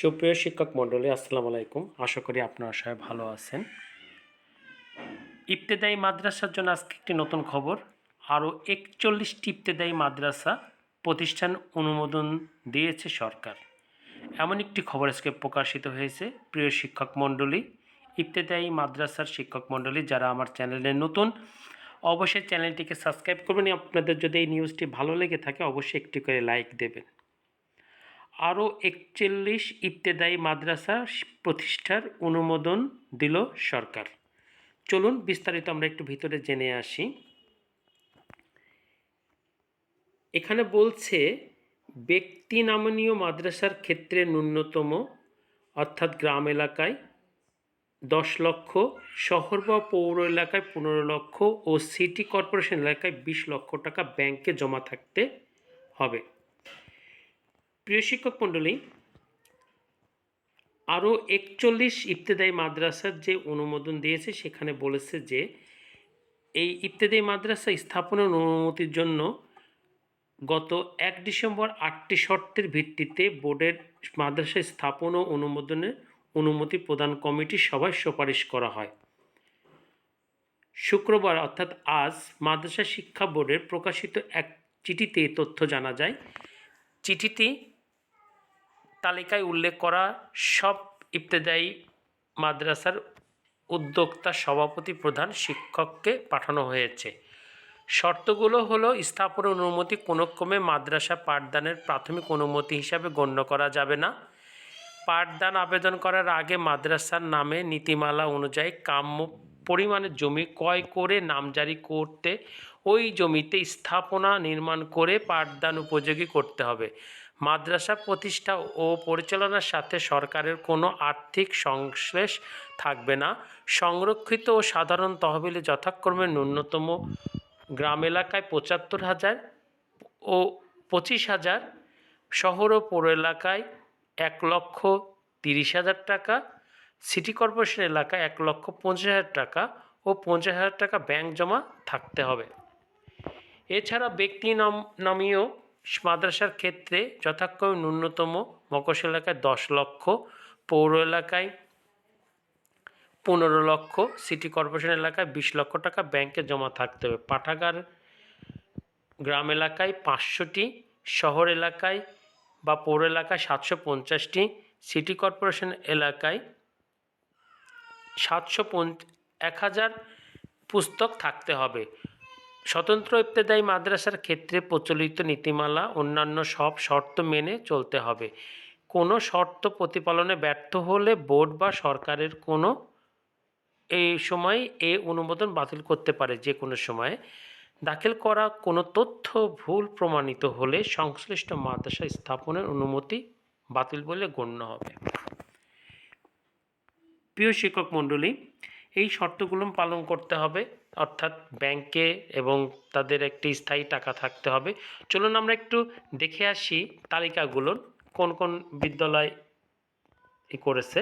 সুপ্রিয় শিক্ষক মণ্ডলী, আসসালামু আলাইকুম। আশা করি আপনারা সবাই ভালো আছেন। ইবতেদায়ী মাদ্রাসার জন্য আজকে একটি নতুন খবর। আরও একচল্লিশটি ইবতেদায়ী মাদ্রাসা প্রতিষ্ঠান অনুমোদন দিয়েছে সরকার। এমন একটি খবর আজকে প্রকাশিত হয়েছে। প্রিয় শিক্ষক মণ্ডলী ইবতেদায়ী মাদ্রাসার শিক্ষক মণ্ডলী, যারা আমার চ্যানেলে নতুন, অবশ্যই চ্যানেলটিকে সাবস্ক্রাইব করবেন। আপনাদের যদি এই নিউজটি ভালো লেগে থাকে, অবশ্যই একটি করে লাইক দেবেন। আরও একচল্লিশ ইবতেদায়ী মাদ্রাসা প্রতিষ্ঠার অনুমোদন দিল সরকার। চলুন বিস্তারিত আমরা একটু ভিতরে জেনে আসি। এখানে বলছে, ব্যক্তি নামনীয় মাদ্রাসার ক্ষেত্রে ন্যূনতম, অর্থাৎ গ্রাম এলাকায় দশ লক্ষ, শহর বা পৌর এলাকায় পনেরো লক্ষ ও সিটি কর্পোরেশন এলাকায় বিশ লক্ষ টাকা ব্যাংকে জমা থাকতে হবে। প্রিয় শিক্ষক মণ্ডলী, আরও একচল্লিশ ইবতেদায়ী মাদ্রাসার যে অনুমোদন দিয়েছে, সেখানে বলেছে যে, এই ইবতেদায়ী মাদ্রাসা স্থাপনের অনুমতির জন্য গত এক ডিসেম্বর আটটি শর্তের ভিত্তিতে বোর্ডের মাদ্রাসা স্থাপন ও অনুমোদনের অনুমতি প্রদান কমিটির সভায় সুপারিশ করা হয়। শুক্রবার, অর্থাৎ আজ, মাদ্রাসা শিক্ষা বোর্ডের প্রকাশিত এক চিঠিতে তথ্য জানা যায়। চিঠিটি তালিকায় উল্লেখ করা সব ইবতেদায়ী মাদ্রাসার উদ্যোক্তা সভাপতি প্রধান শিক্ষককে পাঠানো হয়েছে। শর্তগুলো হলো স্থাপন অনুমতি কোনো ক্রমে মাদ্রাসা পাঠদানের প্রাথমিক অনুমতি হিসাবে গণ্য করা যাবে না। পাঠদান আবেদন করার আগে মাদ্রাসার নামে নীতিমালা অনুযায়ী কাম্য পরিমাণের জমি ক্রয় করে নামজারি করতে, ওই জমিতে স্থাপনা নির্মাণ করে পাঠদান উপযোগী করতে হবে। মাদ্রাসা প্রতিষ্ঠা ও পরিচালনার সাথে সরকারের কোনো আর্থিক সংশ্লেষ থাকবে না। সংরক্ষিত ও সাধারণ তহবিলে যথাক্রমে ন্যূনতম গ্রাম এলাকায় পঁচাত্তর হাজার ও পঁচিশ হাজার, শহর ও পৌর এলাকায় এক লক্ষ তিরিশ হাজার টাকা, সিটি কর্পোরেশন এলাকায় এক লক্ষ পঞ্চাশ হাজার টাকা ও পঞ্চাশ হাজার টাকা ব্যাংক জমা থাকতে হবে। এছাড়া ব্যক্তি নাম, নামীয় মাদ্রাসার ক্ষেত্রে যথাক্রমে ন্যূনতম মকশ এলাকায় দশ লক্ষ, পৌর এলাকায় পনেরো লক্ষ, সিটি কর্পোরেশন এলাকায় বিশ লক্ষ টাকা ব্যাংকে জমা থাকতে হবে। পাঠাগার গ্রাম এলাকায় পাঁচশোটি, শহর এলাকায় বা পৌর এলাকায় সাতশো পঞ্চাশটি, সিটি কর্পোরেশন এলাকায় সাতশো পঞ্চ, এক হাজার পুস্তক থাকতে হবে। স্বতন্ত্র ইবতেদায়ী মাদ্রাসার ক্ষেত্রে প্রচলিত নীতিমালা অন্যান্য সব শর্ত মেনে চলতে হবে। কোনো শর্ত প্রতিপালনে ব্যর্থ হলে বোর্ড বা সরকারের কোনো এই সময় এ অনুমোদন বাতিল করতে পারে যে কোনো সময়ে। দাখিল করা কোনো তথ্য ভুল প্রমাণিত হলে সংশ্লিষ্ট মাদ্রাসা স্থাপনের অনুমতি বাতিল বলে গণ্য হবে। প্রিয় শিক্ষক মণ্ডলী এই শর্তগুলো পালন করতে হবে। অর্থাৎ ব্যাংকে এবং তাদের একটি স্থায়ী টাকা থাকতে হবে। চলুন আমরা একটু দেখে আসি তালিকাগুলো, কোন কোন বিদ্যালয় করেছে।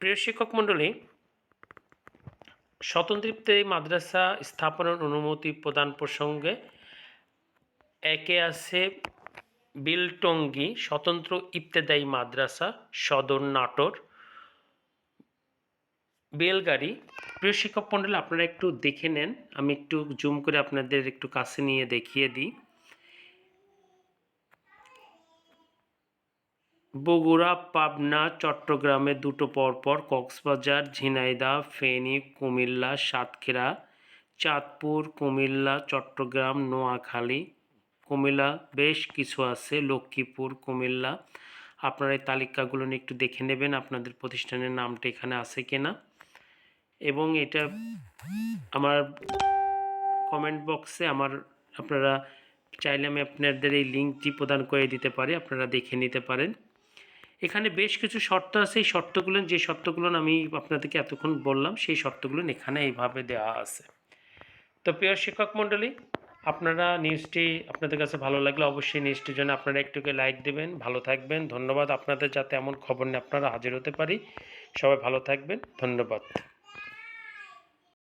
প্রিয় শিক্ষক মণ্ডলী স্বতন্ত্রিপ্তে মাদ্রাসা স্থাপনের অনুমতি প্রদান প্রসঙ্গে একে আছে বিলটঙ্গি স্বতন্ত্র ইবতেদায়ী মাদ্রাসা সদর নাটোর। বেলগাড়ি প্রিয় শিক্ষক মণ্ডল আপনারা একটু দেখে নেন। আমি একটু জুম করে আপনাদের একটু কাছে নিয়ে দেখিয়ে দিই। বগুড়া, পাবনা, চট্টগ্রামে দুটো পরপর কক্সবাজার ঝিনাইদা ফেনী, কুমিল্লা, সাতক্ষীরা, চাঁদপুর, কুমিল্লা, চট্টগ্রাম, নোয়াখালী, কুমিল্লা বেশ কিছু আছে, লক্ষ্মীপুর, কুমিল্লা। আপনারা এই তালিকাগুলো নিয়ে একটু দেখে নেবেন, আপনাদের প্রতিষ্ঠানের নামটা এখানে আছে কিনা। এবং এটা আমার কমেন্ট বক্সে আমার আপনারা চাইলে আমি আপনাদের এই লিঙ্কটি প্রদান করে দিতে পারি, আপনারা দেখে নিতে পারেন। এখানে বেশ কিছু শর্ত আছে, এই শর্তগুলো, যে শর্তগুলো আমি আপনাদেরকে এতক্ষণ বললাম, সেই শর্তগুলো এখানে এইভাবে দেওয়া আছে। তো প্রিয় শিক্ষক মণ্ডলী, আপনারা নিউজটি আপনাদের কাছে ভালো লাগলে অবশ্যই নিউজটির জন্য আপনারা একটুকে লাইক দেবেন, ভালো থাকবেন, ধন্যবাদ আপনাদের, যাতে এমন খবর নিয়ে আপনারা হাজির হতে পারি। সবাই ভালো থাকবেন, ধন্যবাদ।